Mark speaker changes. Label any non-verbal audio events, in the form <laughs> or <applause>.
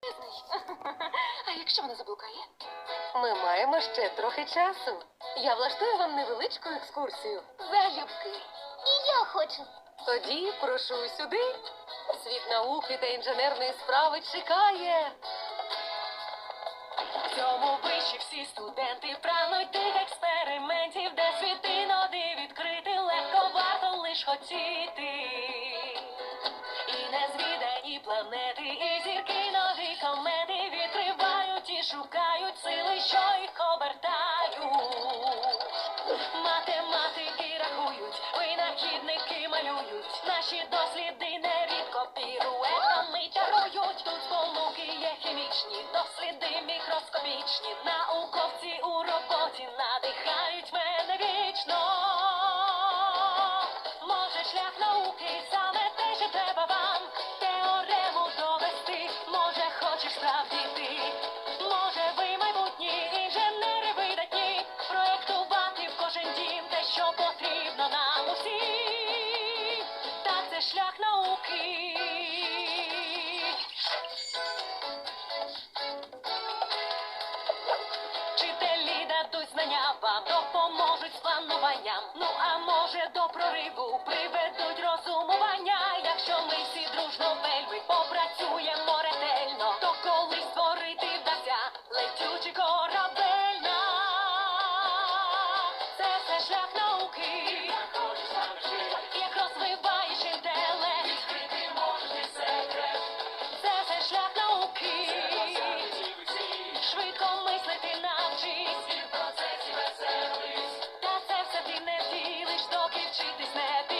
Speaker 1: <laughs> А якщо вона заблукає?
Speaker 2: Ми маємо ще трохи часу. Я влаштую вам невеличку екскурсію.
Speaker 1: Залюбки.
Speaker 3: І я хочу.
Speaker 2: Тоді прошу сюди. Світ науки та інженерної справи чекає.
Speaker 4: В цьому виші всі студенти прагнуть тих експериментів, де світи ноди відкрити, легко варто лиш хотіти. І незвідані планети, і і сили, що їх обертають. Математики рахують, винахідники малюють, наші досліди нерідко піруетами чарують. Тут сполуки є хімічні, досліди мікроскопічні, науковці вам допоможуть плануванням. Ну а може до прориву приведуть розумування. Якщо ми всі дружно вельми попрацюємо ретельно, то колись створити вдасться летючий корабель нам. Це все шлях науки. Як розвиваєш інтелект, це все шлях науки. Швидко мислити навчись. доки вчитись не ти.